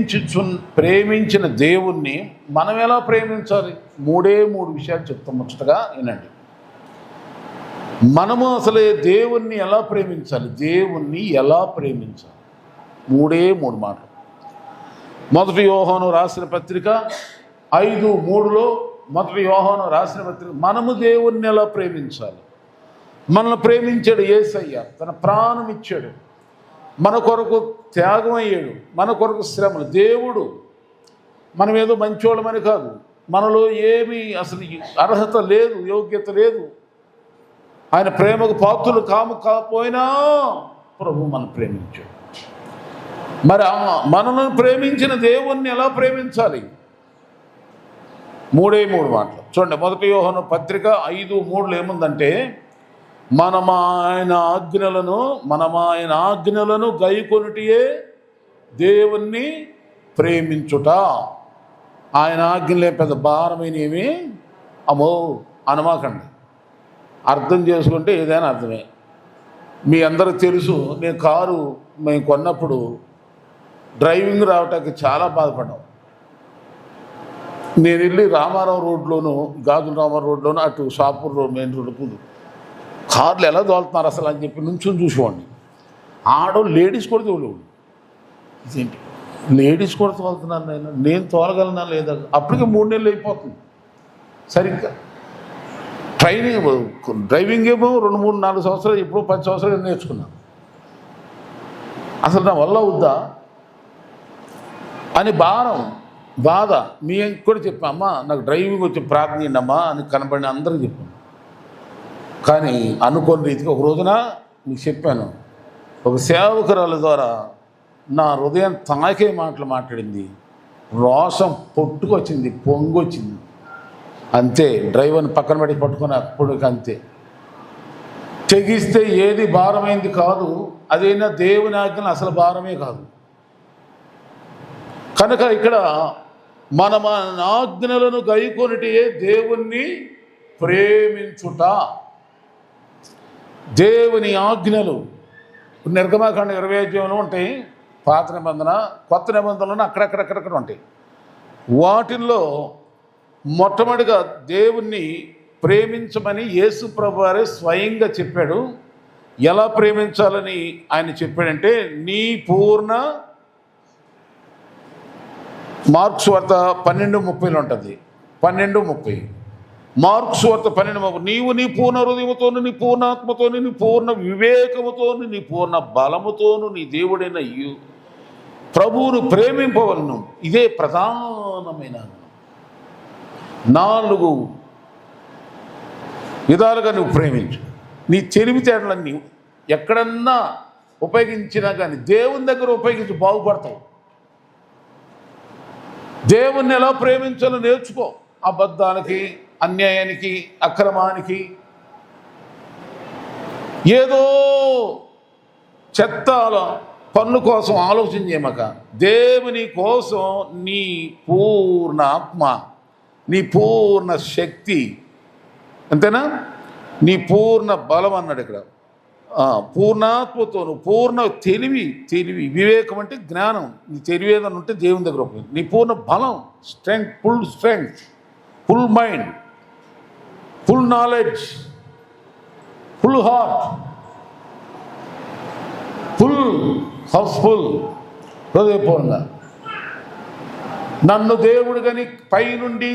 ప్రేమించు ప్రేమించిన దేవుణ్ణి మనం ఎలా ప్రేమించాలి? మూడే మూడు విషయాలు చెప్తాం ముచ్చటగా వినండి. మనము అసలే దేవుణ్ణి ఎలా ప్రేమించాలి? దేవుణ్ణి ఎలా ప్రేమించాలి? మూడే మూడు మాటలు. మొదటి యోహాను రాసిన పత్రిక ఐదు మూడులో మొదటి యోహాను రాసిన పత్రిక మనము దేవుణ్ణి ఎలా ప్రేమించాలి? మనల్ని ప్రేమించాడు ఏసయ్య తన ప్రాణం ఇచ్చాడు. మన కొరకు త్యాగం అయ్యాడు. మన కొరకు శ్రమలు. దేవుడు మనం ఏదో మంచోళ్ళమని కాదు. మనలో ఏమీ అసలు అర్హత లేదు యోగ్యత లేదు. ఆయన ప్రేమకు పాత్రులు కాము కాకపోయినా ప్రభు మనం ప్రేమించాడు. మరి మనను మనల్ని ప్రేమించిన దేవుణ్ణి ఎలా ప్రేమించాలి? మూడే మూడు మాటలు. చూడండి మొదటి యోహను పత్రిక ఐదు మూడులో ఏముందంటే మనం ఆయన ఆజ్ఞలను మనం ఆయన ఆజ్ఞలను గైకొనుటియే దేవుణ్ణి ప్రేమించుట. ఆయన ఆజ్ఞలే పెద్ద భారమైనవి అమో అమ్మో అనమాకండి. అర్థం చేసుకుంటే ఏదైనా అర్థమే. మీ అందరికి తెలుసు నేను కారు మేము కొన్నప్పుడు డ్రైవింగ్ రావటానికి చాలా బాధపడ్డాం. నేను వెళ్ళి రామారావు రోడ్లోను గాజుల రామారావు రోడ్లోను అటు షాపూర్ రోడ్ మెయిన్ రోడ్డు కార్లు ఎలా తోలుతున్నారు అసలు అని చెప్పి నుంచుని చూసేవాడిని. ఆడో లేడీస్ కూడా తోలేవాడు. ఇదేంటి? లేడీస్ కూడా తోలుతున్నారు నేను నేను తోలగలనా లేదా? అప్పటికే మూడు నెలలు అయిపోతుంది. సరిగ్గా ట్రైనింగ్ డ్రైవింగ్ ఏమో రెండు మూడు నాలుగు సంవత్సరాలు ఇప్పుడు పది సంవత్సరాలు నేర్చుకున్నాను. అసలు నా వల్ల అవుద్దా? అని భారం బాధ. మీ కూడా చెప్పా అమ్మా నాకు డ్రైవింగ్ వచ్చి ప్రార్థన అమ్మా అని కనబడిన అందరికీ చెప్పాను. కానీ అనుకోని రీతికి ఒక రోజున మీకు చెప్పాను. ఒక సేవకురాల ద్వారా నా హృదయం తాకే మాటలు మాట్లాడింది. రోషం పొట్టుకొచ్చింది పొంగొచ్చింది. అంతే డ్రైవర్ని పక్కన పెట్టి పట్టుకుని అప్పుడు అంతే. తెగిస్తే ఏది భారమైంది కాదు అదైనా దేవుని ఆజ్ఞలు అసలు భారమే కాదు. కనుక ఇక్కడ మన మన ఆజ్ఞలను గైకొనిటే దేవుణ్ణి ప్రేమించుట. దేవుని ఆజ్ఞలు. నిర్గమాకాండ ఇరవై అధ్యాయంలో ఉంటాయి. పాత నిబంధన కొత్త నిబంధనలు అక్కడక్కడక్కడక్కడ ఉంటాయి. వాటిల్లో మొట్టమొదటిగా దేవుణ్ణి ప్రేమించమని యేసు ప్రభు స్వయంగా చెప్పాడు. ఎలా ప్రేమించాలని ఆయన చెప్పాడంటే నీ పూర్ణ మార్క్స్ వార్త పన్నెండు ముప్పైలో ఉంటుంది. పన్నెండు ముప్పై. మార్క్స్ వార్త పన్నెండు నీవు నీ పూర్ణ హృదయముతోను నీ పూర్ణాత్మతోని నీ పూర్ణ వివేకముతోను నీ పూర్ణ బలముతోను నీ దేవుడైన యు- ప్రభువును ప్రేమింపవలను. ఇదే ప్రధానమైన నాలుగు విధాలుగా నువ్వు ప్రేమించు. నీ తెలివితేటలన్నీ ఎక్కడన్నా ఉపయోగించినా కానీ దేవుని దగ్గర ఉపయోగించి బాగుపడతావు దేవుణ్ణి ఎలా ప్రేమించాలో నేర్చుకో. అబద్ధానికి అన్యాయానికి అక్రమానికి ఏదో చెత్త పన్ను కోసం ఆలోచన చేయమక దేవుని కోసం నీ పూర్ణ ఆత్మ నీ పూర్ణ శక్తి అంతేనా? నీ పూర్ణ బలం అన్నాడు ఇక్కడ. పూర్ణాత్మతో పూర్ణాత్మతోను పూర్ణ తెలివి తెలివి వివేకం అంటే జ్ఞానం. నీ తెలివి ఏదన్నా ఉంటే దేవుని దగ్గర నీ పూర్ణ బలం strength full strength full mind full knowledge full heart full house full హృదయపూర్ణంగా నన్ను దేవుడు కానీ పైనుండి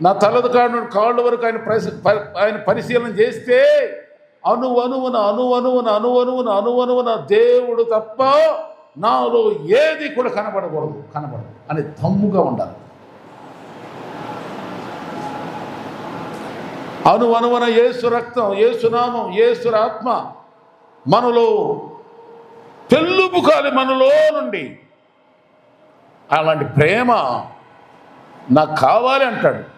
నా తలది కాడు కాళ్ళ వరకు ఆయన ప- ఆయన పరిశీలన చేస్తే అను అనువున అను అనువున అను అనువున అను అనువున దేవుడు తప్ప నాలో ఏది కూడా కనబడకూడదు కనబడదు అని దమ్ముగా ఉండాలి అను అనువన ఏసు రక్తం ఏసునామం ఏసురాత్మ మనలో తెల్లుపుకాలి మనలో నుండి. అలాంటి ప్రేమ నాకు కావాలి అంటాడు.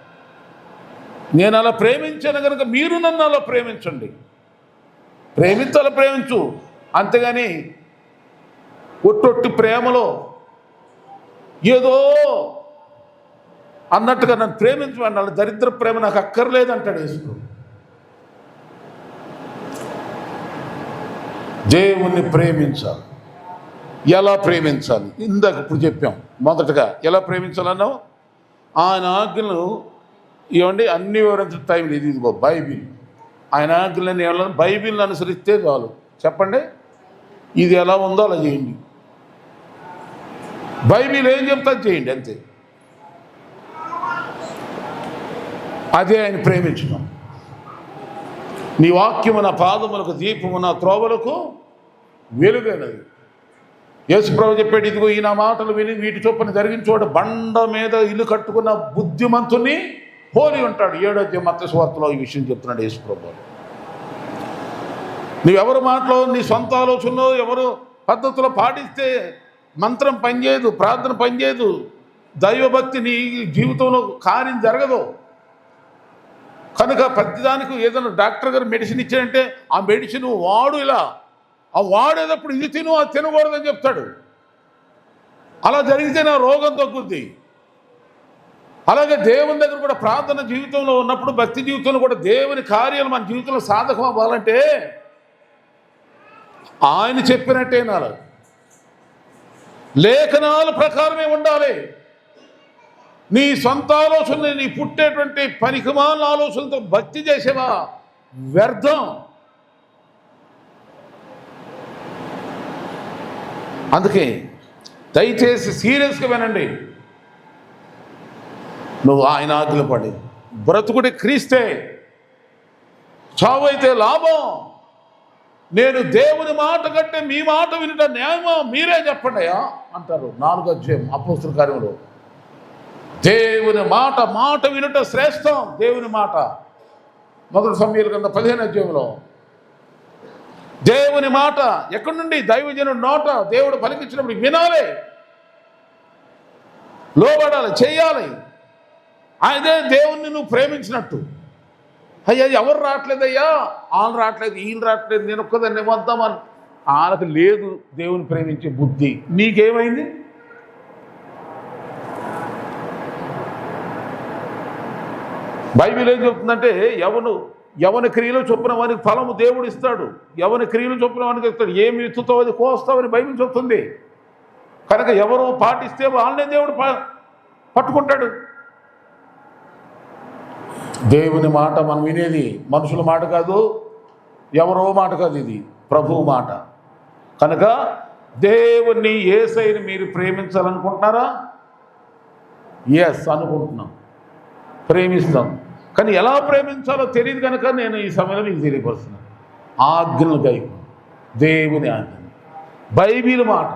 నేను అలా ప్రేమించాను కనుక మీరు నన్ను అలా ప్రేమించండి. ప్రేమించాల ప్రేమించు. అంతేగాని ఒట్టొట్టి ప్రేమలో ఏదో అన్నట్టుగా నన్ను ప్రేమించమని వాళ్ళ దరిద్ర ప్రేమ నాకు అక్కర్లేదు అంటాడు యేసు దేవుణ్ణి ప్రేమించాలి. ఎలా ప్రేమించాలి? ఇందాక ఇప్పుడు చెప్పాం మొదటగా ఎలా ప్రేమించాలన్నావు? ఆయన ఆజ్ఞలు ఇవ్వండి అన్ని వివరించిన టైం లేదు ఇదిగో బైబిల్. ఆయన ఆజ్ఞలని ఏమన్నా బైబిల్ని అనుసరిస్తే చాలు. చెప్పండి. ఇది ఎలా ఉందో అలా చేయండి. బైబిల్ ఏం చెప్తా చేయండి అంతే. అదే ఆయన ప్రేమించడం. నీ వాక్యము నా పాదములకు దీపము నా త్రోవలకు వెలుగైనది. యేసుప్రభు చెప్పాడు ఇదిగో ఈ నా మాటలు విని వీటి చొప్పున జరిగించోడు బండ మీద ఇల్లు కట్టుకున్న బుద్ధిమంతుని పోలి ఉంటాడు. ఏడో మత స్వార్థలో ఈ విషయం చెప్తున్నాడు యేసుప్రభు. నువ్వెవరు మాటలో నీ సొంత ఆలోచనలో ఎవరు పద్ధతిలో పాటిస్తే మంత్రం పనిచేయదు ప్రార్థన పనిచేయదు దైవభక్తి నీ జీవితంలో కార్యం జరగదు. కనుక ప్రతిదానికి ఏదైనా డాక్టర్ గారు మెడిసిన్ ఇచ్చారంటే ఆ మెడిసిన్ వాడు ఇలా. ఆ వాడేటప్పుడు ఇది తిను అది తినకూడదని చెప్తాడు. అలా జరిగితే నా రోగం తగ్గుద్ది. అలాగే దేవుని దగ్గర కూడా ప్రార్థన జీవితంలో ఉన్నప్పుడు భక్తి జీవితంలో కూడా దేవుని కార్యాలు మన జీవితంలో సాధకం అవ్వాలంటే ఆయన చెప్పినట్టే నాలు లేఖనాల ప్రకారమే ఉండాలి. నీ సొంత ఆలోచనలు నీ పుట్టేటువంటి పనికిమాల ఆలోచనతో భక్తి చేసేవా? వ్యర్థం. అందుకే దయచేసి సీరియస్గా వినండి. నువ్వు ఆయన ఆజ్ఞలు పడి బ్రతుకుడి క్రీస్తే చావైతే లాభం. నేను దేవుని మాట కంటే మీ మాట వినుట న్యాయమో? మీరే చెప్పండి అంటారు. నాలుగో అధ్యాయం అపోస్తుల కార్యంలో. దేవుని మాట మాట వినుట శ్రేష్టం. దేవుని మాట. మొదటి సమయంలో కింద పదిహేను అధ్యాయంలో. దేవుని మాట ఎక్కడి నుండి? దైవజనుడు నోట. దేవుడు పలికించినప్పుడు వినాలి. లోబడాలి చేయాలి. అదే దేవుణ్ణి నువ్వు ప్రేమించినట్టు. అయ్యా ఎవరు రావట్లేదయ్యా? వాళ్ళు రావట్లేదు ఈయన రావట్లేదు నేను ఒక్కదాన్ని వద్దామని. వాళ్ళకి లేదు దేవుని ప్రేమించే బుద్ధి. నీకేమైంది? బైబిల్ ఏం చెప్తుందంటే ఎవను ఎవని క్రియలు చొప్పున వానికి ఫలము దేవుడు ఇస్తాడు. ఎవని క్రియలు చొప్పున వానికి ఇస్తాడు. ఏమి ఎత్తుతావు అది కోస్తావని బైబిల్ చెప్తుంది. కనుక ఎవరు పాటిస్తే వాళ్ళనే దేవుడు ప- పట్టుకుంటాడు. దేవుని మాట మనం వినేది మనుషుల మాట కాదు ఎవరో మాట కాదు ఇది. ప్రభువు మాట. కనుక దేవుణ్ణి ఏసైని మీరు ప్రేమించాలనుకుంటున్నారా? ఎస్ అనుకుంటున్నాం. ప్రేమిస్తాం. కానీ ఎలా ప్రేమించాలో తెలియదు కనుక నేను ఈ సమయంలో మీకు తెలియపరుస్తున్నాను. ఆజ్ఞలు గైపు దేవుని ఆజ్ఞ బైబిల్ మాట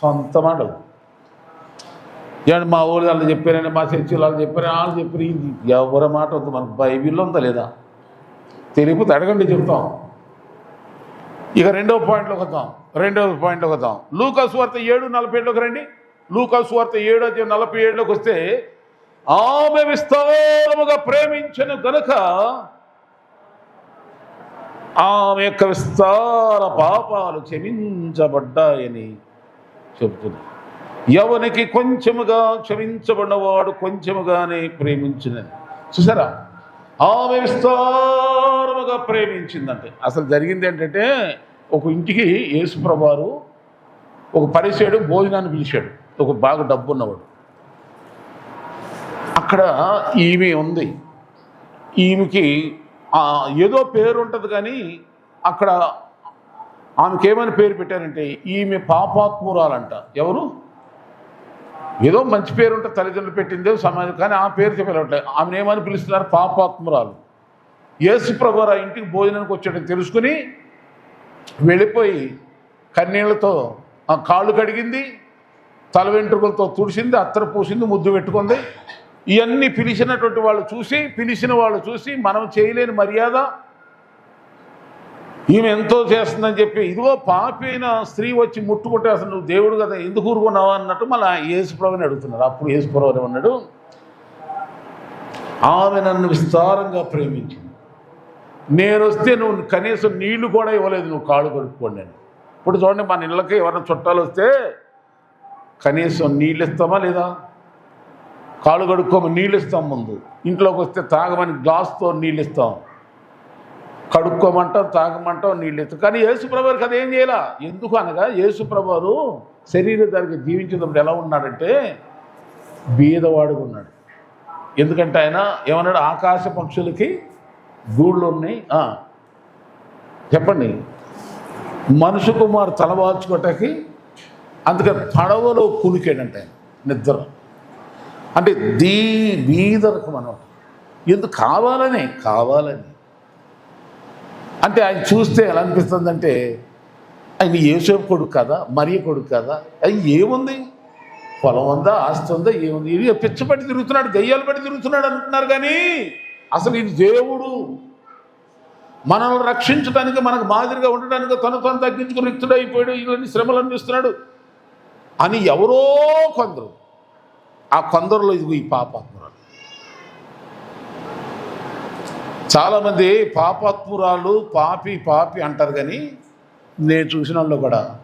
సొంత మాట ఏమంటే మా ఊళ్ళో వాళ్ళు చెప్పారని మా చర్చిలో వాళ్ళు చెప్పారు వాళ్ళు చెప్పారు ఇది ఎవరి మాట వద్దు మనకు బైబిల్లో ఉందా లేదా? తెలియకపోతే అడగండి చెప్తాం. ఇక రెండవ పాయింట్లోకి వద్దాం రెండవ పాయింట్లోకి వద్దాం. లూకాసు వార్త ఏడు నలభై ఏడులోకి రండి. లూకాసు వార్త ఏడు నలభై ఏడులోకి వస్తే ఆమె విస్తారముగా ప్రేమించను గనుక ఆమె యొక్క విస్తార పాపాలు క్షమించబడ్డాయని చెబుతున్నారు ఎవనికి కొంచెముగా క్షమించబడినవాడు కొంచెముగానే ప్రేమించినది చూసారా? ఆమె విస్తారముగా ప్రేమించిందంటే అసలు జరిగింది ఏంటంటే ఒక ఇంటికి యేసుప్రభారు ఒక పరిసేడు భోజనాన్ని పిలిచాడు. ఒక బాగా డబ్బు ఉన్నవాడు అక్కడ ఈమె ఉంది. ఈమెకి ఏదో పేరు ఉంటుంది కానీ అక్కడ ఆమెకి పేరు పెట్టారంటే ఈమె పాపాత్మురాలంట. ఎవరు? ఏదో మంచి పేరు ఉంటే తల్లిదండ్రులు పెట్టిందే సమాజం కానీ ఆ పేరు చెప్పలేట్లే ఆమెను ఏమని పిలుస్తున్నారు? పాపాత్మురాలు. యేసు ప్రభు ఆ ఇంటికి భోజనానికి వచ్చాడని తెలుసుకుని వెళ్ళిపోయి కన్నీళ్ళతో ఆ కాళ్ళు కడిగింది తల వెంట్రుకలతో తుడిసింది అత్తర పూసింది ముద్దు పెట్టుకుంది. ఇవన్నీ పిలిచినటువంటి వాళ్ళు చూసి పిలిచిన వాళ్ళు చూసి మనం చేయలేని మర్యాద. ఈమె ఎంతో చేస్తుందని చెప్పి ఇదిగో పాపైన స్త్రీ వచ్చి ముట్టుకుంటే అసలు నువ్వు దేవుడు కదా ఎందుకు ఊరుకున్నావు అన్నట్టు మళ్ళీ యేసుప్రభుని అడుగుతున్నారు. అప్పుడు యేసుప్రభు అన్నాడు ఆమె నన్ను విస్తారంగా ప్రేమించింది. నేను వస్తే నువ్వు కనీసం నీళ్ళు కూడా ఇవ్వలేదు నువ్వు కాళ్ళు కడుక్కోండి అని. ఇప్పుడు చూడండి మన ఇళ్ళకి ఎవరైనా చుట్టాలు వస్తే కనీసం నీళ్ళు ఇస్తామా లేదా? కాళ్ళు కడుక్కోమని నీళ్ళు ఇస్తాం ముందు. ఇంట్లోకి వస్తే తాగమని గ్లాస్తో నీళ్ళు ఇస్తాం కడుక్కోమంటాం తాగమంటాం నీళ్ళు ఇస్తాం కానీ యేసుప్రభువారికి అది ఏం చేయాల? ఎందుకు అనగా యేసుప్రభువారు శరీరధారికి జీవించినప్పుడు ఎలా ఉన్నాడంటే బీదవాడుగా ఉన్నాడు. ఎందుకంటే ఆయన ఏమన్నాడు? ఆకాశ పక్షులకి గూళ్ళు ఉన్నాయి. చెప్పండి. మనుషు కుమారు తలవాల్చుకోటకి అందుకని పడవలో కూలికాడంట ఆయన నిద్ర. అంటే దీ బీదరకు మనం ఎందుకు కావాలని కావాలని. అంటే ఆయన చూస్తే ఎలా అనిపిస్తుందంటే ఆయన ఏసేపు కొడుకు కదా మరియ కొడుకు కదా అది ఏముంది? పొలం ఉందా ఆస్తి ఉందా ఏముంది? ఇది పిచ్చపట్టి తిరుగుతున్నాడు గయ్యాలు పడి తిరుగుతున్నాడు అంటున్నారు కానీ అసలు ఇది దేవుడు. మనల్ని రక్షించడానికి మనకు మాదిరిగా ఉండడానికి తను తను తగ్గించుకుని రిక్తుడు అయిపోయాడు ఇవన్నీ శ్రమలు అందిస్తున్నాడు అని ఎవరో కొందరు ఆ కొందరులో ఇదిగో ఈ పాపాత్మురాలు. చాలామంది పాపాత్మురాలు పాపి పాపి అంటారు కానీ నేను చూసిన వాళ్ళు కూడా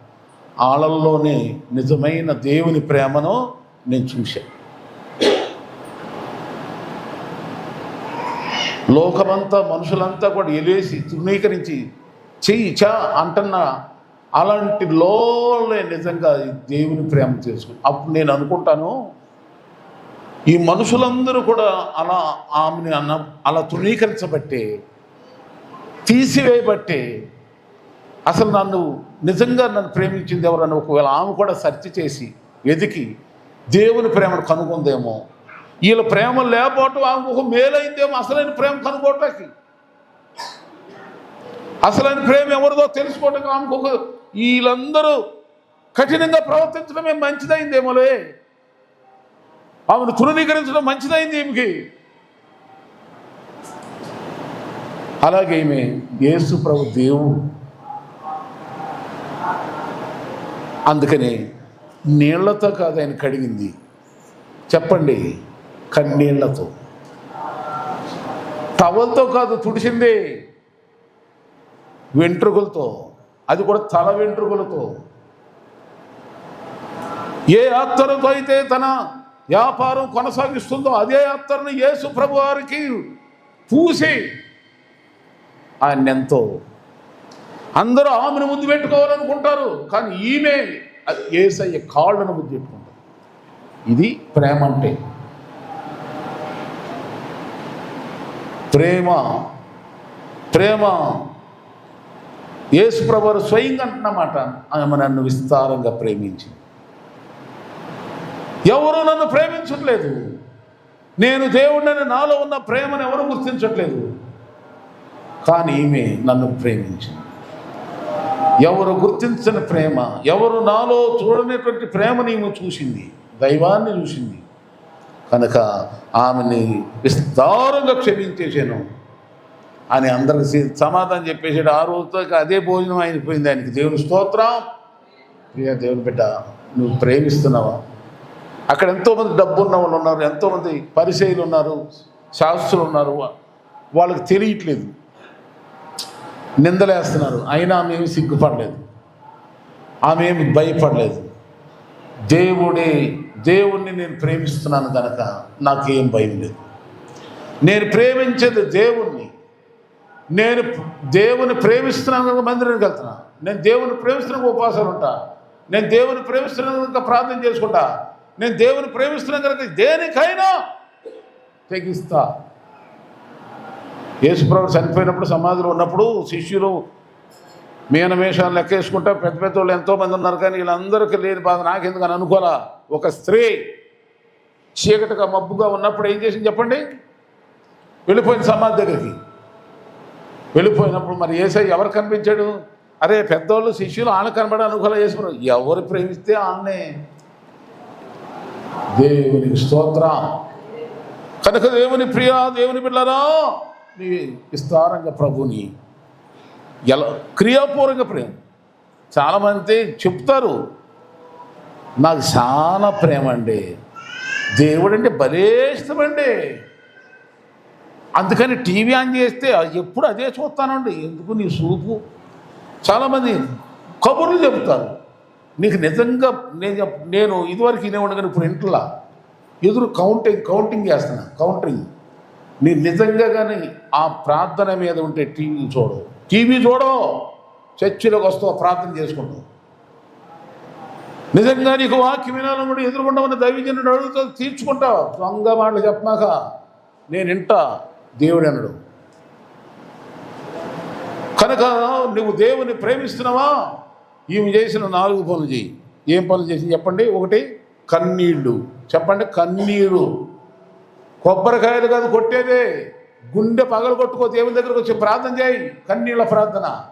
ఆళ్ళల్లోనే నిజమైన దేవుని ప్రేమను నేను చూశాను లోకమంతా మనుషులంతా కూడా ఎలేసి తృణీకరించి చెయ్యి చా అంటున్న అలాంటి లోనే నిజంగా ఈ దేవుని ప్రేమ చేసుకుని. అప్పుడు నేను అనుకుంటాను ఈ మనుషులందరూ కూడా అలా ఆమెని అన్న అలా తృణీకరించబట్టే తీసివేయబట్టే అసలు నన్ను నిజంగా నన్ను ప్రేమించింది ఎవరని ఒకవేళ ఆమె కూడా సెర్చ్ చేసి వెతికి దేవుని ప్రేమను కనుగొందేమో వీళ్ళ ప్రేమ లేకపోవటం ఆమెకు ఒక మేలైందేమో అసలైన ప్రేమ కనుగోటానికి అసలైన ప్రేమ ఎవరిదో తెలుసుకోవటం ఆమెకు ఒక వీళ్ళందరూ కఠినంగా ప్రవర్తించడమే మంచిదైందేమోలే. ఆమెను తృణీకరించడం మంచిదైంది ఈమెకి. అలాగే ఈమె యేసు ప్రభు దేవుడు. అందుకని నీళ్ళతో కాదు ఆయన కడిగింది. చెప్పండి కన్నీళ్ళతో. టవల్తో కాదు తుడిచింది. వెంట్రుకలతో. అది కూడా తల వెంట్రుకలతో. ఏ అత్తరుతో అయితే తన వ్యాపారం కొనసాగిస్తుందో అదే అత్తరుని యేసు ప్రభు వారికి పూసి ఆయన ఎంతో అందరూ ఆమెను ముందు పెట్టుకోవాలనుకుంటారు కానీ ఈమె ఏసయ్య కాళ్ళను ముద్దు పెట్టుకుంటారు ఇది ప్రేమ అంటే. ప్రేమ ప్రేమ. యేసు ప్రభు స్వయంగా అంటున్నమాట ఆమె నన్ను విస్తారంగా ప్రేమించింది. ఎవరు నన్ను ప్రేమించట్లేదు. నేను దేవుడిని నాలో ఉన్న ప్రేమను ఎవరు గుర్తించట్లేదు. కానీ ఈమె నన్ను ప్రేమించింది. ఎవరు గుర్తించని ప్రేమ ఎవరు నాలో చూడనటువంటి ప్రేమని ఈమె చూసింది దైవాన్ని చూసింది. కనుక ఆమెని విస్తారంగా క్షమించేసాను అని అందరికి సమాధానం చెప్పేసాడు ఆ రోజుతో అదే భోజనం అయిపోయింది ఆయనకి. దేవుని స్తోత్రం. ప్రియ దేవుని బిడ్డ నువ్వు ప్రేమిస్తున్నావా? అక్కడ ఎంతోమంది డబ్బు ఉన్న వాళ్ళు ఉన్నారు ఎంతోమంది పరిచయలు ఉన్నారు శాస్త్రులు ఉన్నారు వాళ్ళకి తెలియట్లేదు. నిందలేస్తున్నారు. అయినా ఆమె ఏమి సిగ్గుపడలేదు. ఆమె ఏమి భయపడలేదు. దేవుడే దేవుణ్ణి నేను ప్రేమిస్తున్నాను కనుక నాకేం భయం లేదు. నేను ప్రేమించేది దేవుణ్ణి. నేను దేవుని ప్రేమిస్తున్నాను కనుక మందిరానికి వెళ్తున్నా. నేను దేవుని ప్రేమిస్తున్న ఉపాసాలు ఉంటా. నేను దేవుని ప్రేమిస్తున్నాను కనుక ప్రార్థన చేసుకుంటా. నేను దేవుని ప్రేమిస్తున్నాను కనుక దేనికైనా తెగిస్తా. యేసుప్రభు చనిపోయినప్పుడు సమాధిలో ఉన్నప్పుడు శిష్యులు మీనమేషాలు లెక్కేసుకుంటా పెద్ద పెద్ద వాళ్ళు ఎంతోమంది ఉన్నారు కానీ వీళ్ళందరికీ లేని బాధ. నాకెందుకు అని అనుకోరా? ఒక స్త్రీ చీకటిగా మబ్బుగా ఉన్నప్పుడు ఏం చేసింది చెప్పండి? వెళ్ళిపోయింది సమాధి దగ్గరికి. వెళ్ళిపోయినప్పుడు మరి ఏసై ఎవరు కనిపించాడు? అరే పెద్దోళ్ళు శిష్యులు ఆన కనబడ అనుకూల చేసుకున్నారు ఎవరు ప్రేమిస్తే ఆన్నే దేవునికి స్తోత్రం. కనుక దేవుని ప్రియ దేవుని బిడ్డరా నీ విస్తారంగా ప్రభుని. ఎలా క్రియాపూర్వక ప్రేమ. చాలామంది చెప్తారు నాకు చాలా ప్రేమ అండి దేవుడు అంటే భలే ఇష్టమండి. అందుకని టీవీ ఆన్ చేస్తే ఎప్పుడు అదే చూస్తానండి. ఎందుకు నీ సూపు? చాలామంది కబుర్లు చెబుతారు నీకు నిజంగా నేను నేను ఇదివరకు వినేవాడు కానీ ఇప్పుడు ఇంట్లో ఎదురు కౌంటింగ్ కౌంటింగ్ చేస్తున్నా కౌంటరింగ్ నీ నిజంగా కానీ ఆ ప్రార్థన మీద ఉంటే టీవీ చూడవు టీవీ చూడవు చర్చిలోకి వస్తావు ప్రార్థన చేసుకుంటావు. నిజంగా నీకు వాక్యం వినాలని కూడా ఎదురుకుండా దైవజనుడు అడుగుతా తీర్చుకుంటావు. దొంగ మాటలు చెప్పమాక నేను ఇంటా దేవుడు అనడు. కనుక నువ్వు దేవుని ప్రేమిస్తున్నావా? ఈమె చేసిన నాలుగు పనులు చేయి. ఏం పనులు చేసి చెప్పండి? ఒకటి కన్నీళ్ళు. చెప్పండి కన్నీరు. కొబ్బరికాయలు కాదు కొట్టేదే. గుండె పగలు కొట్టుకో దేవుని దగ్గరకు వచ్చి ప్రార్థన చేయి. కన్నీళ్ళ ప్రార్థన.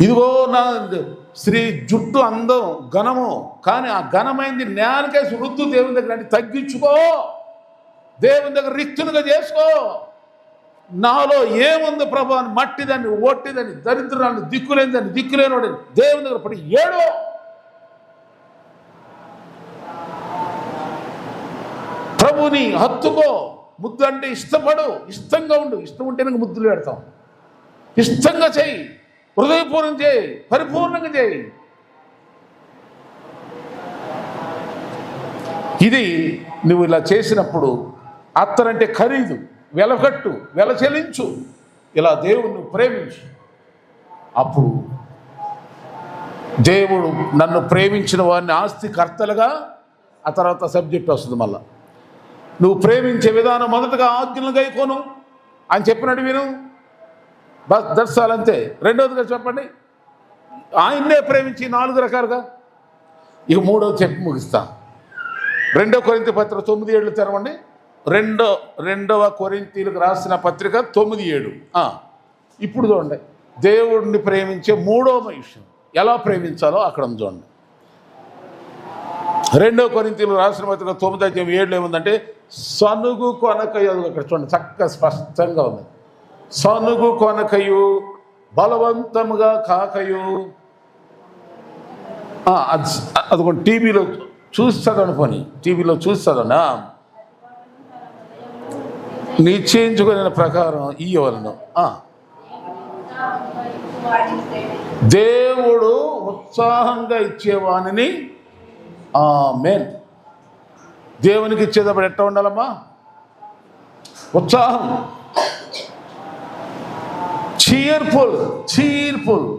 ఇదిగో నా స్త్రీ జుట్టు అందం ఘనము. కానీ ఆ ఘనమైంది నేలకేసి రుద్దు దేవుని దగ్గర అంటే తగ్గించుకో. దేవుని దగ్గర రిక్తునిగా చేసుకో. నాలో ఏముంది ప్రభు అని మట్టిదని ఒట్టిదని దరిద్రాన్ని దిక్కులేనిదని దిక్కులేనోడని దేవుని దగ్గర పడి ఏడో? ప్రభుని హత్తుకో ముద్దు అంటే ఇష్టపడు ఇష్టంగా ఉండు. ఇష్టం ఉంటే నీకు ముద్దులు పెడతాం. ఇష్టంగా చేయి హృదయపూర్వం చేయి పరిపూర్ణంగా చేయి. ఇది నువ్వు ఇలా చేసినప్పుడు అత్తరంటే ఖరీదు. వెలకట్టు వెల చెల్లించు ఇలా దేవుణ్ణి ప్రేమించు. అప్పుడు దేవుడు నన్ను ప్రేమించిన వారిని ఆస్తికర్తలుగా ఆ తర్వాత సబ్జెక్ట్ వస్తుంది మళ్ళా. నువ్వు ప్రేమించే విధానం మొదటగా ఆజ్ఞలు గైకోను. అని చెప్పినట్టు విను. బస్ దర్శాలంతే. రెండవదిగా చెప్పండి. ఆయన్నే ప్రేమించి నాలుగు రకాలుగా. ఇక మూడవది చెప్పి ముగిస్తా. రెండో కొరింత పత్ర తొమ్మిది ఏళ్ళు తెరవండి. రెండో రెండవ కొరింతీలకు రాసిన పత్రిక తొమ్మిది ఏడు. ఇప్పుడు చూడండి. దేవుడిని ప్రేమించే మూడో విషయం ఎలా ప్రేమించాలో అక్కడ చూడండి. రెండో కొరింతీలు రాసిన పత్రిక తొమ్మిది అధ్యాయం ఏడులో ఏముందంటే సనుగు కొనకయు అక్కడ చూడండి. చక్కగా స్పష్టంగా ఉంది. సనుగు కొనకయు బలవంతముగా కాకయు. అది టీవీలో చూస్తాడు పని టీవీలో చూస్తుందన్నా నిశ్చయించుకునే ప్రకారం ఇయ్యవలను. దేవుడు ఉత్సాహంగా ఇచ్చేవానిని మెయిన్ దేవునికి ఇచ్చేటప్పుడు ఎట్లా ఉండాలమ్మా? ఉత్సాహం. చీర్ఫుల్ చీర్ఫుల్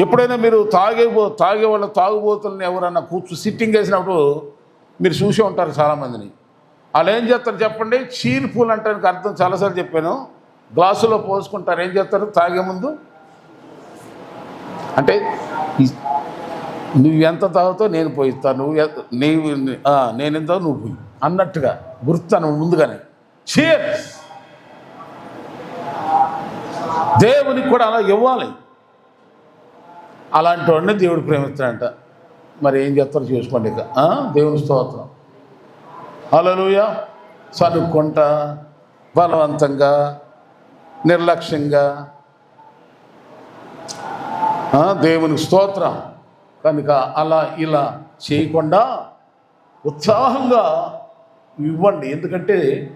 ఎప్పుడైనా మీరు తాగే తాగే వాళ్ళ తాగుబోతుల్ని ఎవరన్నా కూర్చు సిట్టింగ్ వేసినప్పుడు మీరు చూసే ఉంటారు చాలామందిని. వాళ్ళు ఏం చేస్తారు చెప్పండి? చీర్ఫుల్ అంటానికి అర్థం చాలాసార్లు చెప్పాను. గ్లాసులో పోసుకుంటారు. ఏం చేస్తారు? తాగే ముందు? అంటే నువ్వు ఎంత తాగుతావు నేను పోయిస్తాను నువ్వు నీవు నేను ఎంత నువ్వు పోయి. అన్నట్టుగా గుర్తాను ముందుగానే. చీర్ దేవునికి కూడా అలా ఇవ్వాలి. అలాంటి వాడిని దేవుడు ప్రేమిస్తాడంట. మరి ఏం చేస్తారో చూసుకోండి ఇక. దేవుని స్తోత్రం. అలలుయ చదువుకుంటా బలవంతంగా నిర్లక్ష్యంగా. దేవునికి స్తోత్రం. కనుక అలా ఇలా చేయకుండా ఉత్సాహంగా ఇవ్వండి. ఎందుకంటే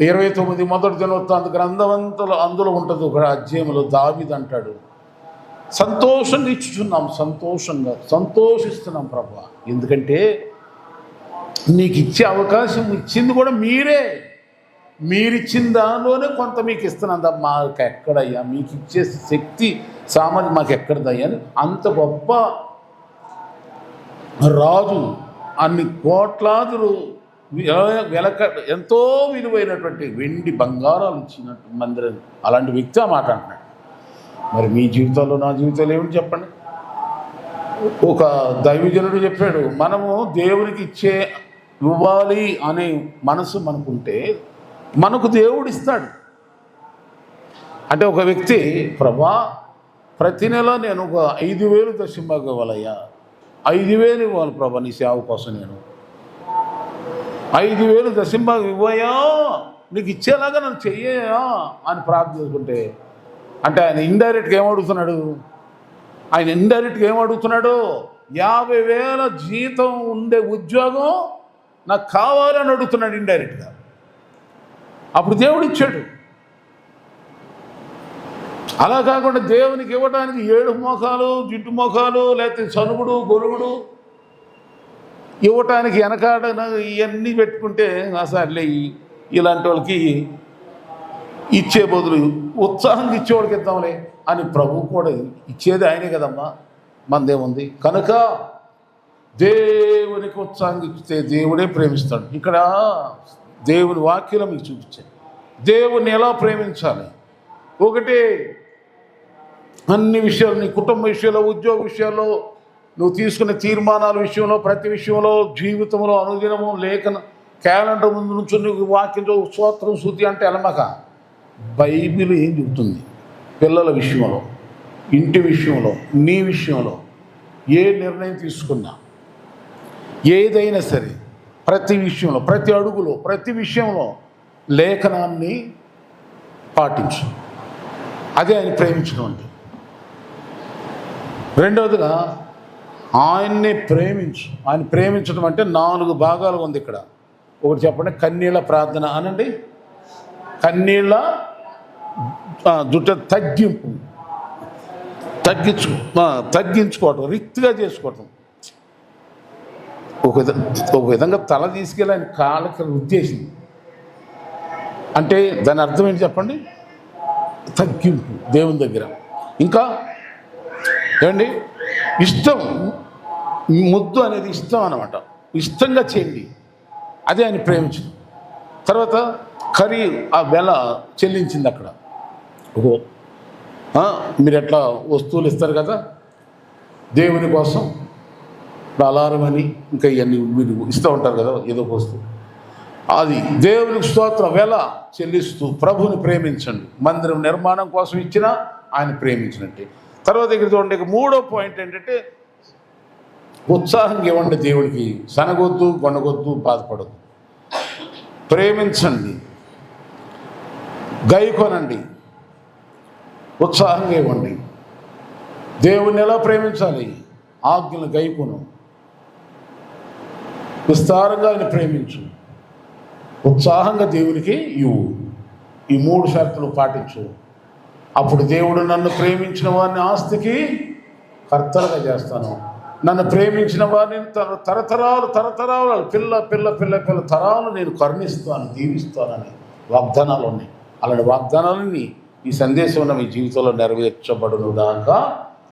ఇరవై తొమ్మిది మొదటి దినవృత్తాంత గ్రంథవంతులు అందులో ఉంటుంది ఒక అధ్యాయంలో దావిదంటాడు. అంటాడు సంతోషంగా ఇచ్చుచున్నాం సంతోషంగా. సంతోషిస్తున్నాం ప్రభా. ఎందుకంటే నీకు ఇచ్చే అవకాశం ఇచ్చింది కూడా మీరే. మీరిచ్చిన దానిలోనే కొంత మీకు ఇస్తున్నాను తప్ప మాకు ఎక్కడయ్యా మీకు ఇచ్చే శక్తి సామర్థ్యం మాకు ఎక్కడదయ్యా అని అంత గొప్ప రాజు అన్ని కోట్లాదులు వెలక ఎంతో విలువైనటువంటి వెండి బంగారాలు ఇచ్చినట్టు మందిరం. అలాంటి వ్యక్తి ఆ మాట అంటున్నాడు. మరి మీ జీవితంలో నా జీవితంలో ఏమిటి చెప్పండి? ఒక దైవజనుడు చెప్పాడు మనము దేవునికి ఇచ్చే ఇవ్వాలి అనే మనసు మనకుంటే మనకు దేవుడు ఇస్తాడు. అంటే ఒక వ్యక్తి ప్రభా ప్రతి నెల నేను ఒక ఐదు వేలు దశంబాగా ఇవ్వాలయ్యా ఐదు వేలు ఇవ్వాలి ప్రభా నీ సేవ కోసం నేను. ఐదు వేలు దశంబాగా ఇవ్వయా నీకు ఇచ్చేలాగా నన్ను చెయ్యయా అని ప్రార్థన చేసుకుంటే అంటే ఆయన ఇండైరెక్ట్గా ఏమడుగుతున్నాడు ఆయన ఇండైరెక్ట్గా ఏమడుగుతున్నాడు యాభై వేల జీతం ఉండే ఉద్యోగం నాకు కావాలని అడుగుతున్నాడు ఇండైరెక్ట్గా అప్పుడు దేవుడు ఇచ్చాడు. అలా కాకుండా దేవునికి ఇవ్వడానికి ఏడు మోకాలు జిడ్డు మోకాలు లేకపోతే సనుగుడు గొరుగుడు ఇవ్వటానికి వెనకాడ ఇవన్నీ పెట్టుకుంటే అసలు ఇలాంటి వాళ్ళకి ఇచ్చే బదులు ఉత్సాహంగా ఇచ్చేవాడికి ఇద్దాంలే అని ప్రభు కూడా ఇచ్చేది ఆయనే కదమ్మా. మందేముంది? కనుక దేవునికి ఉత్సాహంగా ఇచ్చితే దేవుడే ప్రేమిస్తాడు. ఇక్కడ దేవుని వాక్యం మీకు చూపించాను. దేవుని ఎలా ప్రేమించాలి? ఒకటి అన్ని విషయాలు నీ కుటుంబ విషయంలో ఉద్యోగ విషయాల్లో నువ్వు తీసుకునే తీర్మానాల విషయంలో ప్రతి విషయంలో జీవితంలో అనుదినము లేఖన క్యాలెండర్ ముందు నుంచి నీకు వాక్యం స్తోత్రం శుద్ధి అంటే ఎలమక బైబిల్ ఏం చెబుతుంది? పిల్లల విషయంలో ఇంటి విషయంలో నీ విషయంలో ఏ నిర్ణయం తీసుకున్నా ఏదైనా సరే ప్రతి విషయంలో ప్రతి అడుగులో ప్రతి విషయంలో లేఖనాన్ని పాటించు. అదే ఆయన ప్రేమించడం అండి రెండవదిగా ఆయన్ని ప్రేమించు. ఆయన ప్రేమించడం అంటే నాలుగు భాగాలు ఉంది ఇక్కడ. ఒకటి చెప్పండి కన్నీళ్ళ ప్రార్థన అనండి. కన్నీళ్ళ దుట్ట తగ్గింపు. తగ్గించు తగ్గించుకోవటం రిక్తిగా చేసుకోవటం. ఒక విధ ఒక విధంగా తల తీసుకెళ్ళి ఆయన కాళ్ళకి ఉద్దేశం అంటే దాని అర్థం ఏంటి చెప్పండి? తగ్గింపు దేవుని దగ్గర. ఇంకా? ఏమండి? ఇష్టం ముద్దు అనేది ఇష్టం అనమాట ఇష్టంగా చేయండి. అదే ఆయన ప్రేమించడం తర్వాత కరీ ఆ వెల చెల్లించింది అక్కడ. ఓహో. మీరు ఎట్లా వస్తువులు ఇస్తారు కదా? దేవుని కోసం ఇప్పుడు అలారం అని ఇంకా ఇవన్నీ మీరు ఇస్తూ ఉంటారు కదా ఏదో ఒక వస్తువు. అది దేవునికి స్తోత్రం వెల చెల్లిస్తూ ప్రభుని ప్రేమించండి. మందిరం నిర్మాణం కోసం ఇచ్చినా ఆయన ప్రేమించినట్టే. తర్వాత ఇక్కడ చూడండి మూడో పాయింట్ ఏంటంటే ఉత్సాహంగా ఇవ్వండి దేవుడికి సనగొద్దు కొనగొద్దు బాధపడద్దు. ప్రేమించండి. గైకొనండి. ఉత్సాహంగా ఇవ్వండి. దేవుణ్ణి ఎలా ప్రేమించాలి? ఆజ్ఞలు గైకును. విస్తారంగా ఆయన ప్రేమించు. ఉత్సాహంగా దేవునికి ఇవ్వు. ఈ మూడు షరతులు పాటించు. అప్పుడు దేవుడు నన్ను ప్రేమించిన వారిని ఆస్తికి కర్తలుగా చేస్తాను. నన్ను ప్రేమించిన వారిని తర తరతరాలు తరతరాలు పిల్ల పిల్ల పిల్ల పిల్ల తరాలు నేను కరుణిస్తాను దీవిస్తానని వాగ్దానాలు ఉన్నాయి. అలాంటి వాగ్దానాలని ఈ సందేశం మీ జీవితంలో నెరవేర్చబడును దాకా